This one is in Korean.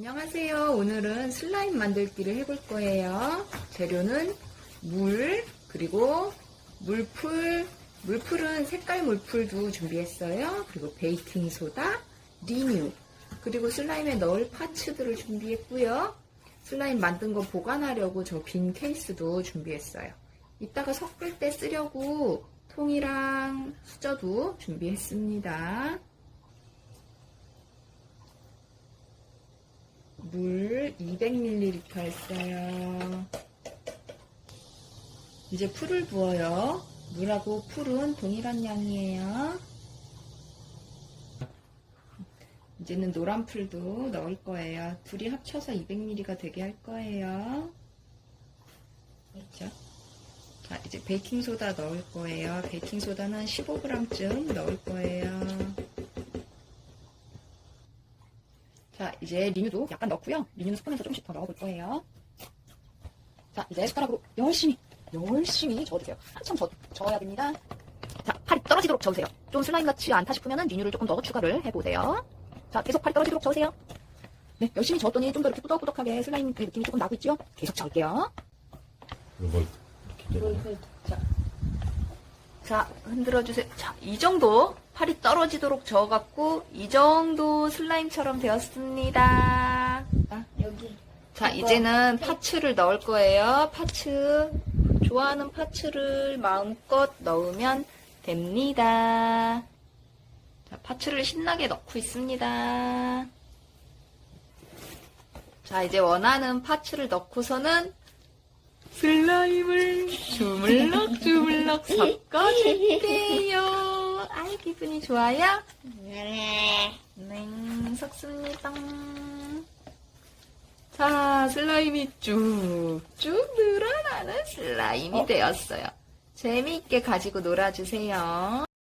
안녕하세요. 오늘은 슬라임 만들기를 해볼 거예요. 재료는 물, 그리고 물풀, 물풀은 색깔 물풀도 준비했어요. 그리고 베이킹소다, 리뉴, 그리고 슬라임에 넣을 파츠들을 준비했고요. 슬라임 만든 거 보관하려고 저 빈 케이스도 준비했어요. 이따가 섞을 때 쓰려고 통이랑 수저도 준비했습니다. 물 200ml 했어요. 이제 풀을 부어요. 물하고 풀은 동일한 양이에요. 이제는 노란 풀도 넣을 거예요. 둘이 합쳐서 200ml가 되게 할 거예요. 그렇죠? 자, 이제 베이킹소다 넣을 거예요. 베이킹소다는 15g쯤 넣을 거예요. 자, 이제 리뉴도 약간 넣고요. 리뉴는 스푼에서 조금씩 더 넣어볼 거예요. 자, 이제 숟가락으로 열심히, 열심히 저어주세요. 한참 저, 저어야 됩니다. 자, 팔이 떨어지도록 저으세요. 좀 슬라임 같지 않다 싶으면 리뉴를 조금 더 추가를 해보세요. 자, 계속 팔이 떨어지도록 저으세요. 네, 열심히 저었더니 좀 더 이렇게 꾸덕꾸덕하게 슬라임 느낌이 조금 나고 있죠? 계속 저을게요. 이거 뭐 이렇게? 자, 자, 흔들어주세요. 자, 이 정도 팔이 떨어지도록 저어갖고, 이 정도 슬라임처럼 되었습니다. 자, 여기 자, 이거. 이제는 파츠를 넣을 거예요. 파츠. 좋아하는 파츠를 마음껏 넣으면 됩니다. 자, 파츠를 신나게 넣고 있습니다. 자, 이제 원하는 파츠를 넣고서는 슬라임을 주물럭주물럭 섞어줄게요. 아이, 기분이 좋아요? 네. 네, 섞습니다. 자, 슬라임이 쭉쭉 늘어나는 슬라임이 되었어요. 재미있게 가지고 놀아주세요.